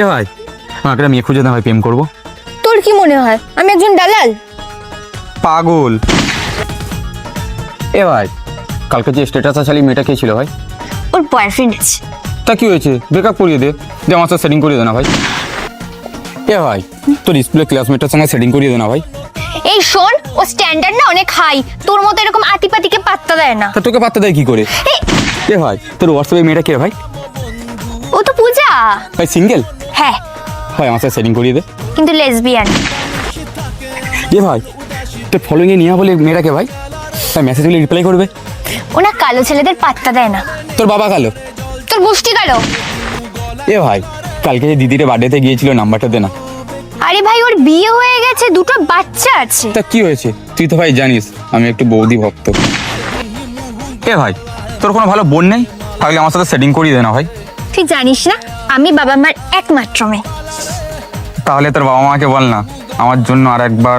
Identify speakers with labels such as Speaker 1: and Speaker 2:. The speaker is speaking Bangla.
Speaker 1: এ ভাই আমাকে একটা মেয়ে খুঁজে দাও ভাই প্রেম করব।
Speaker 2: তোর কি মনে হয়? আমি একজন দালাল?
Speaker 1: পাগল। এ ভাই কালকে যে স্ট্যাটাস আসালি মেয়েটা কে ছিল ভাই?
Speaker 2: ওর বয়ফ্রেন্ড আছে।
Speaker 1: তা কি হয়েছে? ব্রেকআপ করিয়ে দে। দে আমার সাথে সেটিং করিয়ে দে না ভাই। এ ভাই তোর স্কুলের ক্লাসমেটের সঙ্গে সেটিং করিয়ে দে না ভাই।
Speaker 2: এই শোন ও স্ট্যান্ডার্ড না অনেক হাই তোর মতো এরকম আতিপাতিকে পাত্তা দেয় না।
Speaker 1: তা তোকে পাত্তা দেয় কি করে? এ ভাই তোর হোয়াটসঅ্যাপে মেয়েটা কে ভাই?
Speaker 2: ও তো পূজা।
Speaker 1: ভাই সিঙ্গেল
Speaker 2: হ্যাঁ।
Speaker 1: ভাই আমার সাথে সেটিং করিয়ে দে।
Speaker 2: কিন্তু লেসবিয়ান
Speaker 1: এ ভাই তোর ফলোইংয়ে নিয়ে বলে মেয়েটাকে ভাই তাই মেসেজগুলি রিপ্লাই করবে।
Speaker 2: ওনা কালো ছেলেদের পাত্তা দেয় না।
Speaker 1: তোর বাবা কালো?
Speaker 2: তোর গোষ্ঠী কালো?
Speaker 1: এ ভাই কালকে যে দিদির বার্থডেতে গিয়েছিল নাম্বারটা দে না।
Speaker 2: আরে ভাই ওর বিয়ে হয়ে গেছে দুটো বাচ্চা আছে।
Speaker 1: তা কি হয়েছে? তুই তো ভাই জানিস আমি একটু বৌদি ভক্ত। এ ভাই তোর কোনো ভালো বোন নেই? তাহলে আমার সাথে সেটিং করিয়ে দে না ভাই।
Speaker 2: তুই জানিস না আমি বাবা মার একমাত্র মেয়ে।
Speaker 1: তাহলে তোর বাবা মাকে বল না আমার জন্য আর একবার